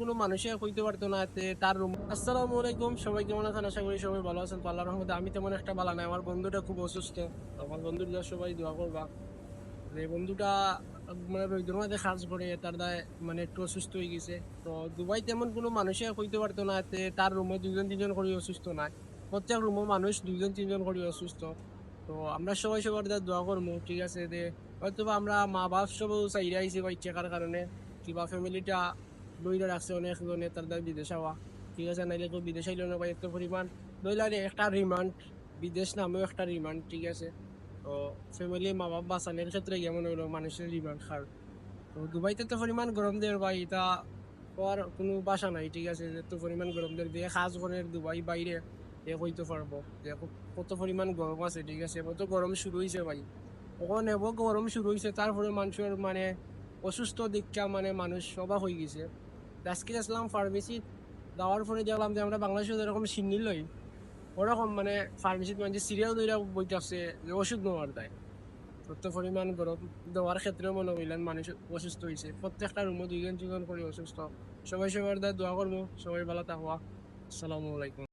কোনো মানুষে হইতে পারতো না তার রুম আসসালামু আলাইকুম, সবাই কেমন আছেন? আশা করি সবাই ভালো আছেন। তো আল্লাহর রহমতে আমি তেমন একটা ভালো নাই, আমার বন্ধুটা খুব অসুস্থ। আমার জন্য সবাই দোয়া করবা। যে বন্ধুটা মানে মধ্যে কাজ করে, তার দায় মানে একটু অসুস্থ হয়ে গেছে। তো দুবাই তেমন কোনো মানুষে হইতে পারতো না তার রুমে দুজন তিনজন করে অসুস্থ নাই। প্রত্যেক রুমে মানুষ দুজন তিনজন করে অসুস্থ। তো আমরা সবাই সবার দ্বারা দোয়া করব ঠিক আছে? যে হয়তো আমরা মা বাপ সব চাইরা আইসি বা ইচ্ছাকার কারণে, কিবা ফ্যামিলিটা লইরা রাখছে অনেক জনে তার দ্বারা বিদেশ হওয়া ঠিক আছে, নাইলে কেউ বিদেশ আইলে না এত পরিমাণ। লইলারে একটা রিমান্ড বিদেশ নামেও একটা রিমান্ড ঠিক আছে? তো ফ্যামিলি মা বাপ বাঁচানোর ক্ষেত্রে কেমন হইল মানুষের রিমান্ড খার। তো দুবাইতে তো পরিমাণ গরম দেয় ভাই, এটা হওয়ার কোনো বাসা নাই, ঠিক আছে? এত পরিমাণ গরম দেয় দিয়ে কাজ করে দুবাই বাইরে, এ কইতে পারব। যে কত পরিমাণ গরম আছে, ঠিক আছে? কত গরম শুরু হয়েছে ভাই। ওখানে গরম শুরু হয়েছে তারপরে মানুষের মানে অসুস্থ দিকটা মানে মানুষ অবাক হয়ে গেছে। তো আজকে আসলাম ফার্মেসি যাওয়ার পরে দেখলাম যে আমরা বাংলাদেশে যেরকম সিন্নি লই, ওরকম মানে ফার্মেসিতে মানে সিরিয়াল দইরা বইতে আসছে যে ওষুধ নেওয়ার দেয়। তত পরিমাণ গরম দেওয়ার ক্ষেত্রেও মনে হইলেন মানুষ অসুস্থ হয়েছে প্রত্যেকটা রুমে দুইজন দুজন করে অসুস্থ। সবাই সবার দ্বারা দোয়া করব, সবাই ভালো থাকবা। আসসালামু আলাইকুম।